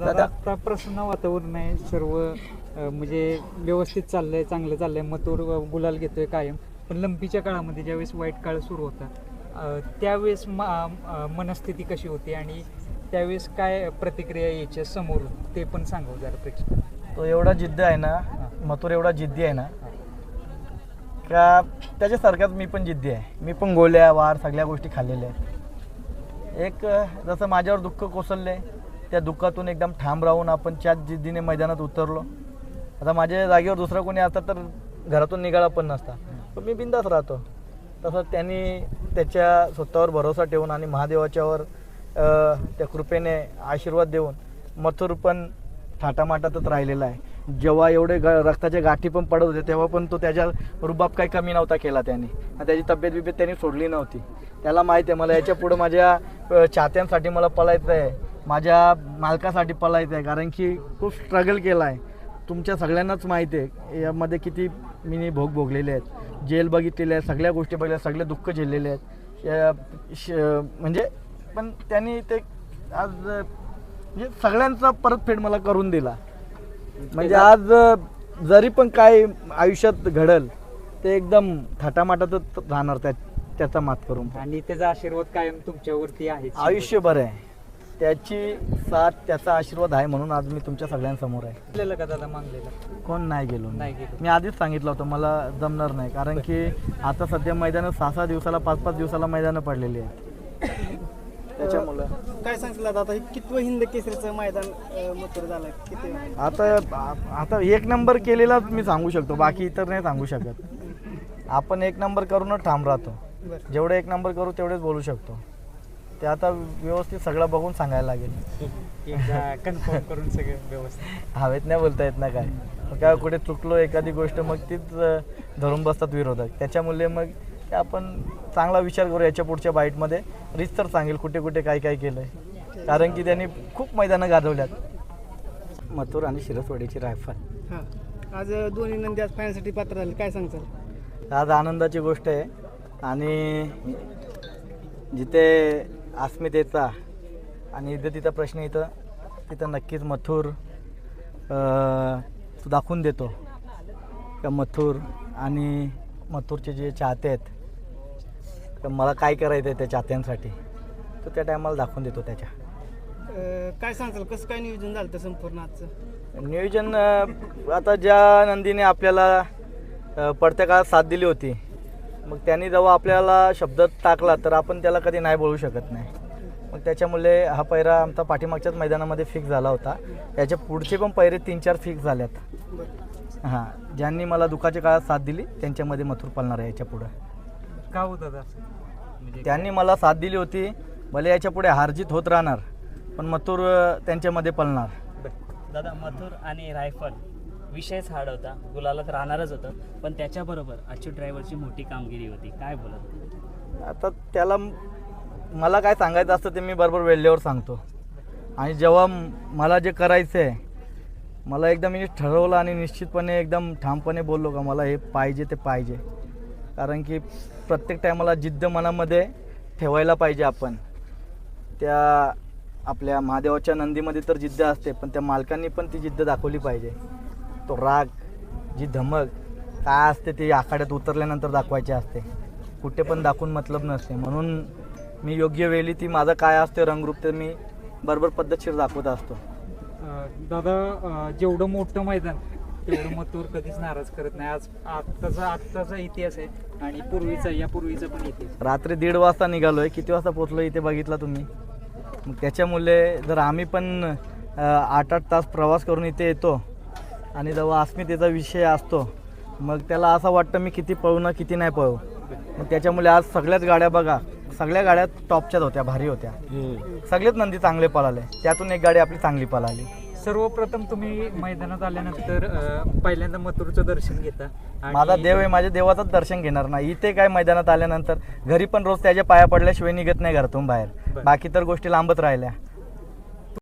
दादा आता प्रसन्न वातावरण आहे सर्व अं, म्हणजे व्यवस्थित चाललंय चांगलं चाललंय मथुर अं, गुलाल घेतोय कायम. पण लंपीच्या काळामध्ये ज्यावेळेस वाईट काळ सुरू होता अं, त्यावेळेस म- अं, मनस्थिती कशी होती आणि त्यावेळेस काय प्रतिक्रिया यायच्या समोर ते पण सांगू जरा प्रेक्षक तो एवढा जिद्द आहे ना मथुर एवढा जिद्दी आहे ना का त्याच्यासारखाच मी पण जिद्दी आहे. मी पण गोल्या वार सगळ्या गोष्टी खाल्लेल्या आहेत. एक अ, जसं माझ्यावर दुःख कोसळले त्या दुःखातून एकदम ठाम राहून आपण त्याच जिद्दीने मैदानात उतरलो. आता माझ्या जागेवर दुसरा कोणी असता तर घरातून निघाला पण नसता. पण मी बिंदास राहतो. तसं त्यांनी त्याच्या स्वतःवर भरोसा ठेवून आणि महादेवाच्यावर त्या कृपेने आशीर्वाद देऊन मथुर पण थाटामाटातच राहिलेला आहे. जेव्हा एवढे ग रक्ताच्या गाठी पण पडत होते तेव्हा पण तो त्याच्या रुबाब काही कमी नव्हता केला त्याने. आणि त्याची तब्येत बिब्येत त्यांनी सोडली नव्हती. त्याला माहिती आहे मला याच्या पुढं माझ्या चाहत्यांसाठी मला पळायचं आहे माझ्या मालकासाठी पळायचं आहे कारण की खूप स्ट्रगल केला आहे तुमच्या सगळ्यांनाच माहिती आहे यामध्ये किती मी भोग भोगलेले आहेत. जेल बघितलेले आहे सगळ्या गोष्टी बघितल्या सगळे दुःख झेललेले आहेत. म्हणजे पण त्यांनी ते आज म्हणजे सगळ्यांचा परतफेड मला करून दिला. म्हणजे आज जरी पण काय आयुष्यात घडल ते एकदम थाटामाटातच राहणार त्या त्याचा मात करून. आणि त्याचा आशीर्वाद कायम तुमच्यावरती आहे. आयुष्यभर आहे. त्याची साथ त्याचा आशीर्वाद आहे म्हणून आज मी तुमच्या सगळ्यांसमोर आहे. आपल्याला का दादा मागलेला? कोण नाही गेलो मी. नाही गेलो. मी आधीच सांगितलं होतं मला जमणार नाही कारण की आता सध्या मैदानं सहा सहा दिवसाला पाच पाच दिवसाला मैदानं पडलेली आहेत. त्याच्यामुळं. काय सांगशील आता हे कितवं हिंद केसरीचं मैदान अं, मथुर झालं? किती? आता आ- आता एक नंबर केलेलाच मी सांगू शकतो बाकी इतर नाही सांगू शकत. आपण एक नंबर करूनच ठाम राहतो. बरं. जेवढे एक नंबर करू तेवढेच बोलू शकतो. ते आता व्यवस्थित सगळं बघून सांगायला लागेल. कन्फर्म करून सगळं व्यवस्थित. हवेत नाही बोलता येत ना काय? मग काय कुठे चुकलो एखादी गोष्ट मग तीच धरून बसतात विरोधक. त्याच्यामुळे मग ते आपण चांगला विचार करू याच्या पुढच्या बाईटमध्ये. रिस्तर सांगेल कुठे कुठे काय काय केलं आहे कारण की त्यांनी खूप मैदानं गाजवल्यात. मथुर आणि शिरसवाडीची रायफल. हां. आज दोन्ही नंदी आज फायनलसाठी पात्र झाले. काय सांगचाल आज आनंदाची गोष्ट आहे. आणि जिथे अस्मितेचा आणि तिथं प्रश्न इथं तिथं नक्कीच मथुर तो दाखवून देतो. का मथुर आणि मथुरचे जे चाहते आहेत का मला काय करायचं आहे त्या चाहत्यांसाठी तो त्या टायमाला दाखवून देतो त्याच्या. काय सांगचाल कसं काय नियोजन झालं होतं संपूर्ण आजचं? नियोजन आता ज्या नंदीने आपल्याला पडत्या काळात साथ दिली होती मग त्यांनी जेव्हा आपल्याला शब्द टाकला तर आपण त्याला कधी नाही बोलू शकत नाही. मग त्याच्यामुळे हा पैरा आमचा पाठीमागच्याच मैदानामध्ये फिक्स झाला होता. याच्या पुढचे पण पैरे तीन चार फिक्स झाल्यात. हां ज्यांनी मला दुखाच्या काळात साथ दिली त्यांच्यामध्ये मथुर पळणार आहे याच्या पुढं. का होत दादा? म्हणजे त्यांनी मला साथ दिली होती भले याच्यापुढे हारजीत होत राहणार पण मथुर त्यांच्यामध्ये पळणार. दादा मथुर आणि रायफल. विषयच हार्ड होता. गुलालात राहणारच होतं. पण त्याच्याबरोबर अच्युत ड्रायव्हरची मोठी कामगिरी होती. काय बोलत आता त्याला मला काय सांगायचं असतं ते मी बरोबर वेळेवर सांगतो. आणि जेव्हा मला जे करायचं आहे मला एकदम मी ठरवलं आणि निश्चितपणे एकदम ठामपणे बोललो का मला हे पाहिजे ते पाहिजे. कारण की प्रत्येक टायमाला जिद्द मनामध्ये ठेवायला पाहिजे आपण. त्या आपल्या महादेवाच्या नंदीमध्ये तर जिद्द असते पण त्या मालकांनी पण ती जिद्द दाखवली पाहिजे. तो राग जी धमक काय असते ती आखाड्यात उतरल्यानंतर दाखवायची असते. कुठे पण दाखवून मतलब नसते. म्हणून मी योग्य वेळी ती माझं काय असते रंगरूप ते मी बरोबर पद्धतशीर दाखवत असतो. दादा जेवढं मोठं मैदान तेवढं मथुर कधीच नाराज करत नाही. आज आत्ताचा आत्ताचा इतिहास आहे आणि पूर्वीचा या पूर्वीचा पण इतिहास रात्री दीड वाजता निघालो आहे किती वाजता पोचलो इथे बघितला तुम्ही? मग त्याच्यामुळे जर आम्ही पण आठ आठ तास प्रवास करून इथे येतो आणि जेव्हा अस्मितेचा विषय असतो मग त्याला असं वाटतं मी किती पळू ना किती नाही पळू. मग त्याच्यामुळे आज सगळ्याच गाड्या बघा सगळ्या गाड्या टॉपच्याच होत्या भारी होत्या. सगळेच नंदी चांगले पळाले. त्यातून एक गाडी आपली चांगली पळाली. सर्वप्रथम तुम्ही मैदानात आल्यानंतर अं, पहिल्यांदा मथुरचं दर्शन घेता आणि- माझा देव आहे माझ्या देवाचंच दर्शन घेणार नाही. इथे काय मैदानात आल्यानंतर घरी पण रोज त्याच्या पाया पडल्याशिवाय निघत नाही घरातून बाहेर. बाकी तर गोष्टी लांबच राहिल्या.